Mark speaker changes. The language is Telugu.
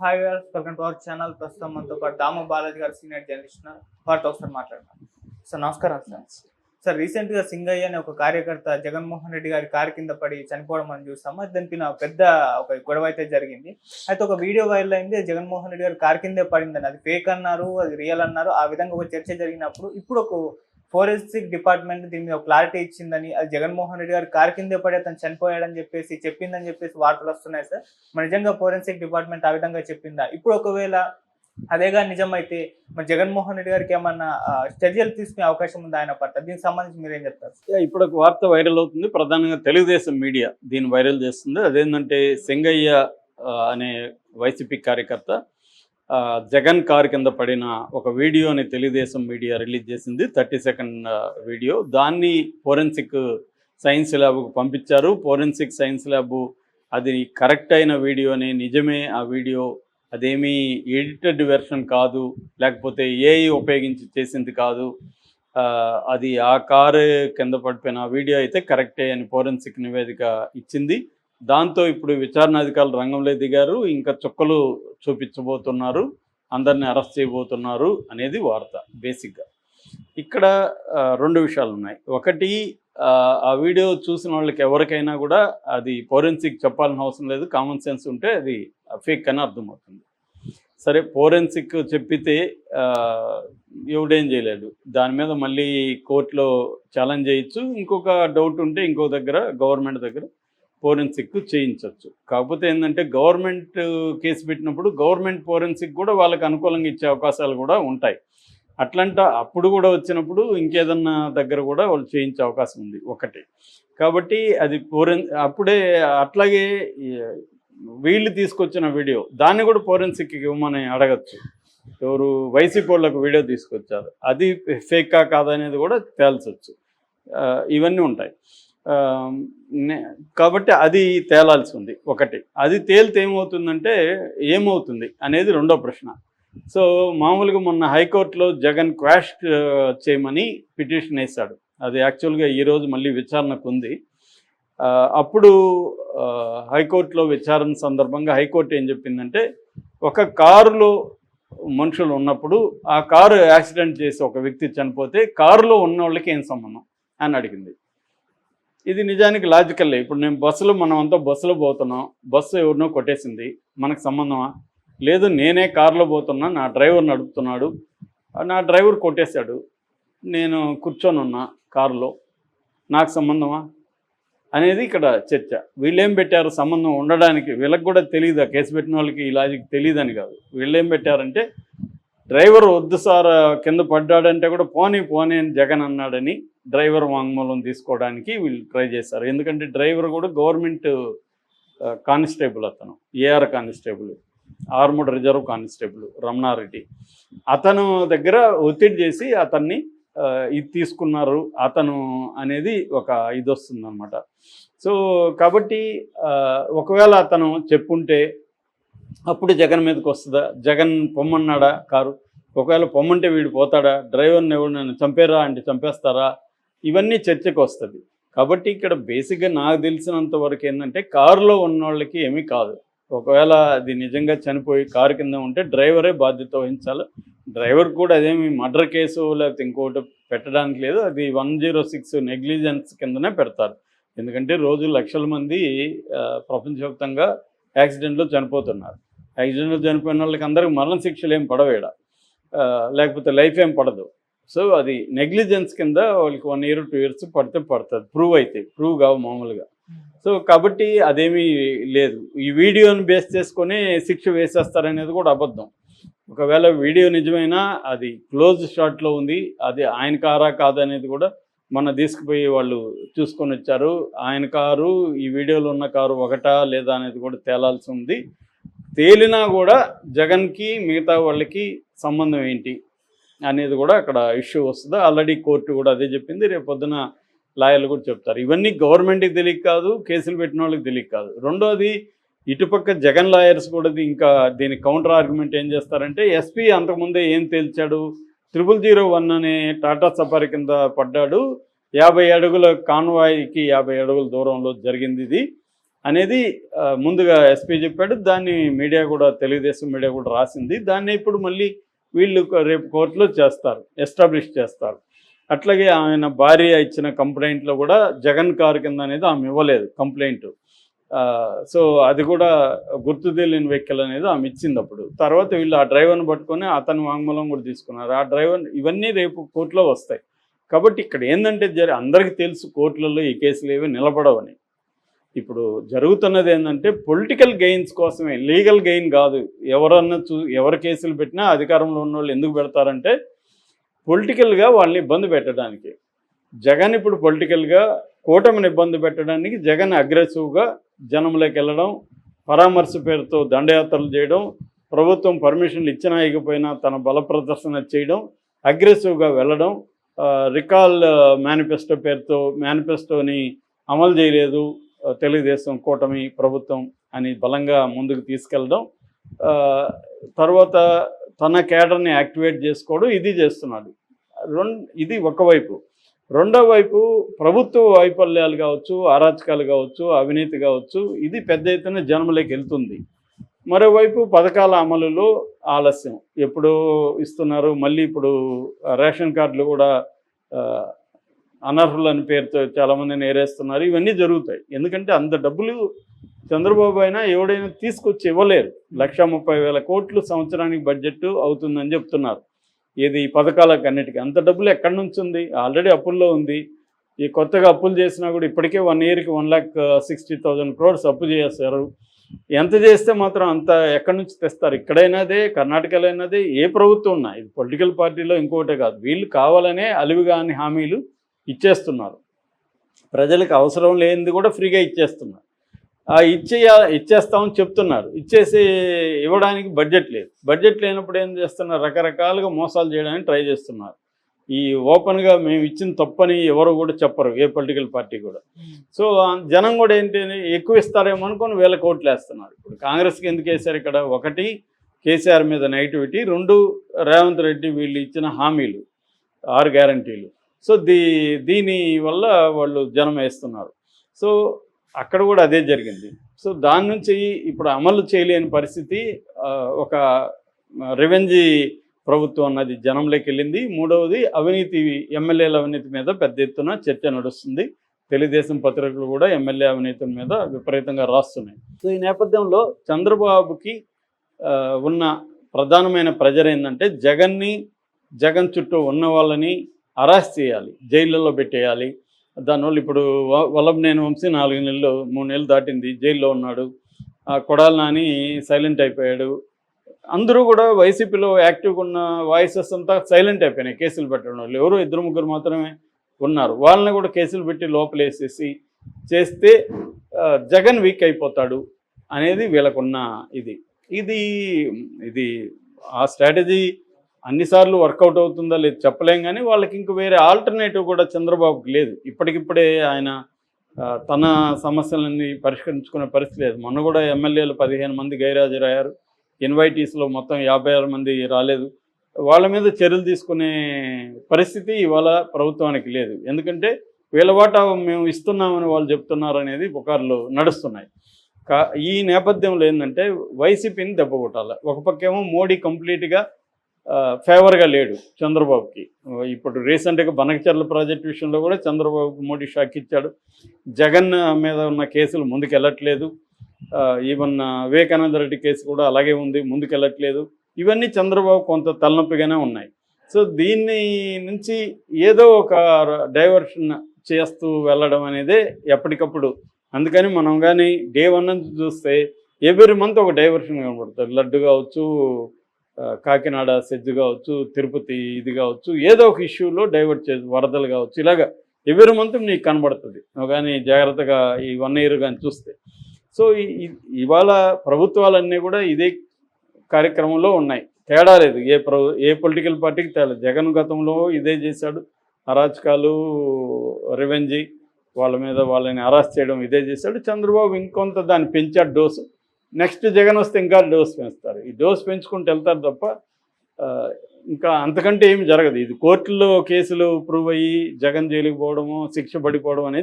Speaker 1: హాయ్ గారు వెల్కమ్ టు అవర్ ఛానల్ ప్రస్తుతం మనతో పాటు దామ బాలాజీ గారు సీనియర్ జర్నలిస్ట్ వారితో ఒకసారి మాట్లాడతాను సార్ నమస్కారం సార్ సార్ రీసెంట్గా సింగయ్య అనే ఒక కార్యకర్త జగన్మోహన్ రెడ్డి గారి కారు కింద పడి చనిపోవడం మనం చూస్తాము నా పెద్ద ఒక గొడవ అయితే జరిగింది. అయితే ఒక వీడియో వైరల్ అయింది. జగన్మోహన్ రెడ్డి గారి కారు కిందే పడిందని. అది ఫేక్ అన్నారు అది రియల్ అన్నారు. ఆ విధంగా ఒక చర్చ జరిగినప్పుడు ఇప్పుడు ఒక ఫోరెన్సిక్ డిపార్ట్మెంట్ దీని మీద క్లారిటీ ఇచ్చిందని అది జగన్మోహన్ రెడ్డి గారి కారు కింద పడే అతను చనిపోయాడని చెప్పేసి చెప్పిందని చెప్పేసి వార్తలు వస్తున్నాయి సార్. మరి నిజంగా ఫోరెన్సిక్ డిపార్ట్మెంట్ ఆ విధంగా చెప్పిందా? ఇప్పుడు ఒకవేళ అదేగా నిజమైతే మరి జగన్మోహన్ రెడ్డి గారికి ఏమన్నా చర్యలు తీసుకునే అవకాశం ఉంది ఆయన పట్ల? దీనికి సంబంధించి మీరేం చెప్తారు?
Speaker 2: ఇప్పుడు ఒక వార్త వైరల్ అవుతుంది. ప్రధానంగా తెలుగుదేశం మీడియా దీన్ని వైరల్ చేస్తుంది. అదేంటంటే సింగయ్య అనే వైసీపీ కార్యకర్త జగన్ కారు కింద పడిన ఒక వీడియోని తెలుగుదేశం మీడియా రిలీజ్ చేసింది థర్టీ సెకండ్ వీడియో. దాన్ని ఫోరెన్సిక్ సైన్స్ ల్యాబ్కు పంపించారు. ఫోరెన్సిక్ సైన్స్ ల్యాబ్ అది కరెక్ట్ అయిన వీడియోని నిజమే ఆ వీడియో. అదేమీ ఎడిటెడ్ వెర్షన్ కాదు లేకపోతే ఏఐ ఉపయోగించి చేసింది కాదు. అది ఆ కారు కింద పడిపోయిన వీడియో అయితే కరెక్టే అని ఫోరెన్సిక్ నివేదిక ఇచ్చింది. దాంతో ఇప్పుడు విచారణ అధికారులు రంగంలో దిగారు. ఇంకా చుక్కలు చూపించబోతున్నారు. అందరిని అరెస్ట్ చేయబోతున్నారు అనేది వార్త బేసిక్గా. ఇక్కడ రెండు విషయాలు ఉన్నాయి. ఒకటి ఆ, వీడియో చూసిన వాళ్ళకి ఎవరికైనా కూడా అది ఫోరెన్సిక్ చెప్పాలని అవసరం లేదు. కామన్ సెన్స్ ఉంటే అది ఫేక్ అని అర్థమవుతుంది. సరే ఫోరెన్సిక్ చెప్పితే ఎవడేం చేయలేడు. దాని మీద మళ్ళీ కోర్టులో ఛాలెంజ్ చేయొచ్చు. ఇంకొక డౌట్ ఉంటే ఇంకో దగ్గర గవర్నమెంట్ దగ్గర ఫోరెన్సిక్ చేయించవచ్చు. కాకపోతే ఏంటంటే గవర్నమెంట్ కేసు పెట్టినప్పుడు గవర్నమెంట్ ఫోరెన్సిక్ కూడా వాళ్ళకి అనుకూలంగా ఇచ్చే అవకాశాలు కూడా ఉంటాయి. అట్లంట అప్పుడు కూడా వచ్చినప్పుడు ఇంకేదన్నా దగ్గర కూడా వాళ్ళు చేయించే అవకాశం ఉంది ఒకటి. కాబట్టి అది ఫోరెన్ అప్పుడే అట్లాగే వీళ్ళు తీసుకొచ్చిన వీడియో దాన్ని కూడా ఫోరెన్సిక్ ఇవ్వమని అడగచ్చు. ఎవరు వైసీపీ వాళ్ళకు వీడియో తీసుకొచ్చారు. అది ఫేకా కాదనేది కూడా తేల్చవచ్చు ఇవన్నీ ఉంటాయి. కాబట్టి అది తేలాల్సి ఉంది. ఒకటి అది తేలితే ఏమవుతుందంటే ఏమవుతుంది అనేది రెండో ప్రశ్న. సో మామూలుగా మొన్న హైకోర్టులో జగన్ క్వాష్ చేయమని పిటిషన్ వేశాడు. అది యాక్చువల్గా ఈరోజు మళ్ళీ విచారణకు ఉంది. అప్పుడు హైకోర్టులో విచారణ సందర్భంగా హైకోర్టు ఏం చెప్పిందంటే ఒక కారులో మనుషులు ఉన్నప్పుడు ఆ కారు యాక్సిడెంట్ చేసి ఒక వ్యక్తి చనిపోతే కారులో ఉన్న వాళ్ళకి ఏం సంబంధం? అని అడిగింది. ఇది నిజానికి లాజికల్లే. ఇప్పుడు నేను బస్సులో మనం అంతా బస్సులో పోతున్నాం. బస్సు ఎవరినో కొట్టేసింది. మనకు సంబంధమా? లేదు నేనే కారులో పోతున్నా. నా డ్రైవర్ నడుపుతున్నాడు. నా డ్రైవర్ కొట్టేశాడు. నేను కూర్చొని ఉన్నా కారులో. నాకు సంబంధమా? అనేది ఇక్కడ చర్చ. వీళ్ళేం పెట్టారు? సంబంధం ఉండడానికి వీళ్ళకి కూడా తెలియదు కేసు పెట్టిన వాళ్ళకి ఈ లాజిక్ తెలియదని కాదు. వీళ్ళేం పెట్టారంటే డ్రైవర్ వద్దు సార్ కింద పడ్డాడంటే కూడా పోనీ పోనీ అని జగన్ అన్నాడని డ్రైవర్ వాంగ్మూలం తీసుకోవడానికి వీళ్ళు ట్రై చేశారు. ఎందుకంటే డ్రైవర్ కూడా గవర్నమెంట్ కానిస్టేబుల్ అతను AR constable armed reserve constable Ramana Reddy. అతను దగ్గర ఒత్తిడి చేసి అతన్ని ఇది తీసుకున్నారు అతను అనేది ఒక ఇది వస్తుందన్నమాట. సో కాబట్టి ఒకవేళ అతను చెప్పుంటే అప్పుడు జగన్ మీదకి వస్తుందా? జగన్ పొమ్మన్నాడా కారు? ఒకవేళ పొమ్మంటే వీడు పోతాడా? డ్రైవర్ని ఎవరు నన్ను చంపేరా? అంటే చంపేస్తారా? ఇవన్నీ చర్చకు వస్తుంది కాబట్టి ఇక్కడ బేసిక్గా నాకు తెలిసినంత వరకు ఏంటంటే కారులో ఉన్న వాళ్ళకి ఏమీ కాదు. ఒకవేళ అది నిజంగా చనిపోయి కారు కింద ఉంటే డ్రైవరే బాధ్యత వహించాలి. డ్రైవర్ కూడా అదేమి మర్డర్ కేసు లేకపోతే ఇంకోటి పెట్టడానికి లేదు. అది వన్ జీరో సిక్స్ నెగ్లిజెన్స్ కిందనే పెడతారు. ఎందుకంటే రోజు లక్షల మంది ప్రపంచవ్యాప్తంగా యాక్సిడెంట్లో చనిపోతున్నారు. యాక్సిడెంట్లో చనిపోయిన వాళ్ళకి అందరికి మరణ శిక్షలు ఏం పడవేడ. లేకపోతే లైఫ్ ఏం పడదు. సో అది నెగ్లిజెన్స్ కింద వాళ్ళకి వన్ ఇయర్ టూ ఇయర్స్ పడితే పడుతుంది. ప్రూవ్ అయితే ప్రూవ్ కావు మామూలుగా. సో కాబట్టి అదేమీ లేదు. ఈ వీడియోని బేస్ చేసుకొని శిక్ష వేసేస్తారనేది కూడా అబద్ధం. ఒకవేళ వీడియో నిజమైనా అది క్లోజ్ షాట్లో ఉంది అది ఆయన కారా కాదనేది కూడా మొన్న తీసుకుపోయి వాళ్ళు చూసుకొని వచ్చారు. ఆయన కారు ఈ వీడియోలో ఉన్న కారు ఒకటా లేదా అనేది కూడా తేలాల్సి ఉంది. తేలినా కూడా జగన్కి మిగతా వాళ్ళకి సంబంధం ఏంటి? అనేది కూడా అక్కడ ఇష్యూ వస్తుంది. ఆల్రెడీ కోర్టు కూడా అదే చెప్పింది. రేపు పొద్దున లాయర్లు కూడా చెప్తారు. ఇవన్నీ గవర్నమెంట్కి తెలియక కాదు కేసులు పెట్టిన వాళ్ళకి తెలియక కాదు. రెండోది ఇటుపక్క జగన్ లాయర్స్ కూడా ఇంకా దీని కౌంటర్ ఆర్గ్యుమెంట్ ఏం చేస్తారంటే ఎస్పీ అంతకుముందే ఏం తేల్చాడు? త్రిపుల్ జీరో వన్ అనే టాటా సఫారీ కింద పడ్డాడు. యాభై అడుగుల కాన్వాయ్కి యాభై అడుగుల దూరంలో జరిగింది ఇది అనేది ముందుగా ఎస్పీ చెప్పాడు. దాన్ని మీడియా కూడా తెలుగుదేశం మీడియా కూడా రాసింది. దాన్ని ఇప్పుడు మళ్ళీ వీళ్ళు రేపు కోర్టులో చేస్తారు ఎస్టాబ్లిష్ చేస్తారు. అట్లాగే ఆయన భార్య ఇచ్చిన కంప్లైంట్లో కూడా జగన్ కారు కింద అనేది ఆమె ఇవ్వలేదు కంప్లైంట్. సో అది కూడా గుర్తు తెలియని వెహికల్ అనేది ఆమె ఇచ్చింది అప్పుడు. తర్వాత వీళ్ళు ఆ డ్రైవర్ని పట్టుకొని అతని వాంగ్మూలం కూడా తీసుకున్నారు. ఆ డ్రైవర్ ఇవన్నీ రేపు కోర్టులో వస్తాయి. కాబట్టి ఇక్కడ ఏంటంటే జరి అందరికీ తెలుసు కోర్టులలో ఈ కేసులు ఏవి నిలబడవని. ఇప్పుడు జరుగుతున్నది ఏంటంటే పొలిటికల్ గెయిన్స్ కోసమే లీగల్ గెయిన్ కాదు. ఎవరన్నా చూ ఎవరు కేసులు పెట్టినా అధికారంలో ఉన్న వాళ్ళు ఎందుకు పెడతారంటే పొలిటికల్గా వాళ్ళని ఇబ్బంది పెట్టడానికి. జగన్ ఇప్పుడు పొలిటికల్గా కూటమిని ఇబ్బంది పెట్టడానికి జగన్ అగ్రెసివ్గా జనంలోకి వెళ్ళడం పరామర్శ పేరుతో దండయాత్రలు చేయడం ప్రభుత్వం పర్మిషన్లు ఇచ్చినా ఇకపోయినా తన బల ప్రదర్శన చేయడం అగ్రెసివ్గా వెళ్ళడం రికాల్ మేనిఫెస్టో పేరుతో మేనిఫెస్టోని అమలు చేయలేదు. తెలుగుదేశం కూటమి ప్రభుత్వం అని బలంగా ముందుకు తీసుకెళ్ళడం తర్వాత తన కేడర్ని యాక్టివేట్ చేసుకోవడం ఇది చేస్తున్నాడు. రెండు ఇది ఒకవైపు రెండో వైపు ప్రభుత్వ వైఫల్యాలు కావచ్చు అరాచకాలు కావచ్చు అవినీతి కావచ్చు ఇది పెద్ద ఎత్తున జన్మలోకి వెళ్తుంది. మరోవైపు పథకాల అమలులో ఆలస్యం. ఎప్పుడు ఇస్తున్నారు మళ్ళీ ఇప్పుడు రేషన్ కార్డులు కూడా అనర్హులు అనర్హులని పేరుతో చాలామందిని నేరేస్తున్నారు ఇవన్నీ జరుగుతాయి. ఎందుకంటే అంత డబ్బులు చంద్రబాబు అయినా ఎవడైనా తీసుకొచ్చి ఇవ్వలేరు. లక్ష ముప్పై వేల కోట్లు సంవత్సరానికి బడ్జెట్ అవుతుందని చెప్తున్నారు. ఇది ఈ పథకాలకు అన్నిటికీ అంత డబ్బులు ఎక్కడి నుంచి ఉంది? ఆల్రెడీ అప్పుల్లో ఉంది. ఈ కొత్తగా అప్పులు చేసినా కూడా ఇప్పటికే వన్ ఇయర్కి one lakh sixty thousand crores అప్పు చేస్తారు ఎంత చేస్తే మాత్రం అంత ఎక్కడి నుంచి తెస్తారు? ఇక్కడైనాదే కర్ణాటకలో అయినదే ఏ ప్రభుత్వం ఉన్నా. ఇది పొలిటికల్ పార్టీలో ఇంకోటే కాదు. వీళ్ళు కావాలనే అలివిగాని హామీలు ఇచ్చేస్తున్నారు. ప్రజలకు అవసరం లేనిది కూడా ఫ్రీగా ఇచ్చేస్తున్నారు. ఆ ఇచ్చే ఇచ్చేస్తామని చెప్తున్నారు. ఇచ్చేసి ఇవ్వడానికి బడ్జెట్ లేదు. బడ్జెట్ లేనప్పుడు ఏం చేస్తున్నారు? రకరకాలుగా మోసాలు చేయడానికి ట్రై చేస్తున్నారు. ఈ ఓపెన్గా మేము ఇచ్చిన తప్పని ఎవరు కూడా చెప్పరు ఏ పొలిటికల్ పార్టీ కూడా. సో జనం కూడా ఏంటి ఎక్కువ ఇస్తారేమో అనుకొని వేల కోట్లు వేస్తున్నారు. ఇప్పుడు కాంగ్రెస్కి ఎందుకు వేశారు ఇక్కడ? ఒకటి కేసీఆర్ మీద నెగిటివిటీ. రెండు రేవంత్ రెడ్డి వీళ్ళు ఇచ్చిన హామీలు ఆరు గ్యారంటీలు. సో దీ దీని వల్ల వాళ్ళు జనం వేస్తున్నారు. సో అక్కడ కూడా అదే జరిగింది. సో దాని నుంచి ఇప్పుడు అమలు చేయలేని పరిస్థితి ఒక రెవెంజీ ప్రభుత్వం అన్నది జనంలోకి వెళ్ళింది. మూడవది అవినీతి ఎమ్మెల్యేల అవినీతి మీద పెద్ద ఎత్తున చర్చ నడుస్తుంది. తెలుగుదేశం పత్రికలు కూడా ఎమ్మెల్యే అవినీతుల మీద విపరీతంగా రాస్తున్నాయి. సో ఈ నేపథ్యంలో చంద్రబాబుకి ఉన్న ప్రధానమైన ప్రజర్ ఏంటంటే జగన్ని జగన్ చుట్టూ ఉన్న వాళ్ళని అరెస్ట్ చేయాలి జైళ్ళలో పెట్టేయాలి. దానివల్ల ఇప్పుడు వ- వల్లభనేని వంశీ నాలుగు నెలలు మూడు నెలలు దాటింది జైల్లో ఉన్నాడు. ఆ కొడాలి నాని సైలెంట్ అయిపోయాడు. అందరూ కూడా వైసీపీలో యాక్టివ్గా ఉన్న వాయిసెస్ అంతా సైలెంట్ అయిపోయినాయి కేసులు పెట్టడం వాళ్ళు ఎవరో ఇద్దరు ముగ్గురు మాత్రమే ఉన్నారు. వాళ్ళని కూడా కేసులు పెట్టి లోపలేసేసి చేస్తే జగన్ వీక్ అయిపోతాడు అనేది వీళ్ళకున్న ఇది. ఇది ఇది ఆ స్ట్రాటజీ అన్నిసార్లు వర్కౌట్ అవుతుందా లేదు చెప్పలేం కానీ వాళ్ళకి ఇంక వేరే ఆల్టర్నేటివ్ కూడా చంద్రబాబుకి లేదు. ఇప్పటికిప్పుడే ఆయన తన సమస్యలన్నీ పరిష్కరించుకునే పరిస్థితి లేదు. మొన్న కూడా ఎమ్మెల్యేలు పదిహేను మంది గైరాజరయ్యారు ఇన్వైటీస్లో మొత్తం యాభై ఆరు మంది రాలేదు. వాళ్ళ మీద చర్యలు తీసుకునే పరిస్థితి ఇవాళ ప్రభుత్వానికి లేదు. ఎందుకంటే వీళ్ళ వాటా మేము ఇస్తున్నామని వాళ్ళు చెప్తున్నారు అనేది పుకార్లు నడుస్తున్నాయి. కా ఈ నేపథ్యంలో ఏంటంటే వైసీపీని దెబ్బ కొట్టాలి. ఒక పక్కేమో మోడీ కంప్లీట్గా ఫేవర్గా లేడు చంద్రబాబుకి. ఇప్పుడు రీసెంట్గా బనకచర్ల ప్రాజెక్ట్ విషయంలో కూడా చంద్రబాబుకి మోడీ షాక్ ఇచ్చాడు. జగన్ మీద ఉన్న కేసులు ముందుకెళ్ళట్లేదు. ఈవెన్ వివేకానంద రెడ్డి కేసు కూడా అలాగే ఉంది ముందుకెళ్ళట్లేదు. ఇవన్నీ చంద్రబాబు కొంత తలనొప్పిగానే ఉన్నాయి. సో దీన్ని నుంచి ఏదో ఒక డైవర్షన్ చేస్తూ వెళ్ళడం అనేది ఎప్పటికప్పుడు. అందుకని మనం కానీ డే వన్ నుంచి చూస్తే ఎవ్రీ మంత్ ఒక డైవర్షన్ కనబడుతుంది. లడ్డు కావచ్చు కాకినాడ సెజ్జు కావచ్చు తిరుపతి ఇది కావచ్చు ఏదో ఒక ఇష్యూలో డైవర్ట్ చేసి వరదలు కావచ్చు ఇలాగా ఎవరి మంత్ నీకు కనబడుతుంది. కానీ జాగ్రత్తగా ఈ వన్ ఇయర్ కానీ చూస్తే. సో ఈ- ఇవాళ ప్రభుత్వాలన్నీ కూడా ఇదే కార్యక్రమంలో ఉన్నాయి. తేడా లేదు. ఏ ప్ర ఏ పొలిటికల్ పార్టీకి తేడా జగన్ గతంలో ఇదే చేశాడు. అరాచకాలు రివెంజీ వాళ్ళ మీద వాళ్ళని అరెస్ట్ చేయడం ఇదే చేశాడు. చంద్రబాబు ఇంకొంత దాన్ని పెంచాడు డోసు. నెక్స్ట్ జగన్ వస్తే ఇంకా డోస్ పెంచుతారు. ఈ డోస్ పెంచుకుంటూ వెళ్తారు తప్ప ఆ, ఇంకా అంతకంటే ఏమి జరగదు. ఇది కోర్టులో కేసులు ప్రూవ్ అయ్యి జగన్ జైలుకు పోవడము శిక్ష పడిపోవడం అనేది